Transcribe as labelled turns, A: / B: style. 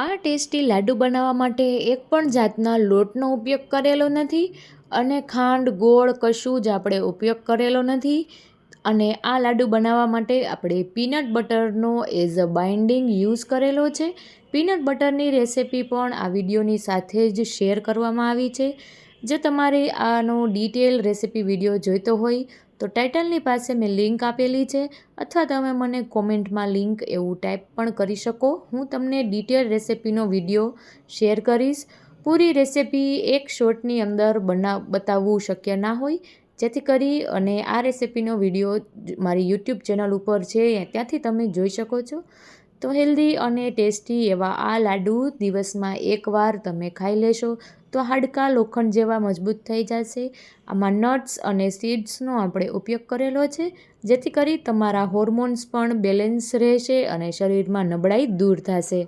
A: આ ટેસ્ટી લાડુ બનાવવા માટે એક પણ જાતના લોટનો ઉપયોગ કરેલો નથી અને ખાંડ, ગોળ કશું જ આપણે ઉપયોગ કરેલો નથી. અને આ લાડુ બનાવવા માટે આપણે પીનટ બટરનો એઝ અ બાઇન્ડિંગ યુઝ કરેલો છે. પીનટ બટરની રેસિપી પણ આ વિડીયોની સાથે જ શેર કરવામાં આવી છે. જો તમારે આનો ડિટેલ રેસિપી વીડિયો જોઈતો હોય, તો ટાઇટલની પાસે મેં લિંક આપેલી છે, અથવા તમે મને કોમેન્ટમાં લિંક એવું ટાઈપ પણ કરી શકો. હું તમને ડિટેલ રેસિપીનો વીડિયો શેર કરીશ. પૂરી રેસિપી એક શોર્ટની અંદર બના, બતાવવું શક્ય ના હોય. જેથી કરી અને આ રેસિપીનો વીડિયો મારી યુટ્યુબ ચેનલ ઉપર છે, ત્યાંથી તમે જોઈ શકો છો. તો હેલ્ધી અને ટેસ્ટી એવા આ લાડુ દિવસમાં એકવાર તમે ખાઈ લેશો તો હાડકાં લોખંડ જેવા મજબૂત થઈ જશે. આમાં નટ્સ અને સીડ્સનો આપણે ઉપયોગ કરેલો છે, જેથી કરી તમારા હોર્મોન્સ પણ બેલેન્સ રહેશે અને શરીરમાં નબળાઈ દૂર થશે.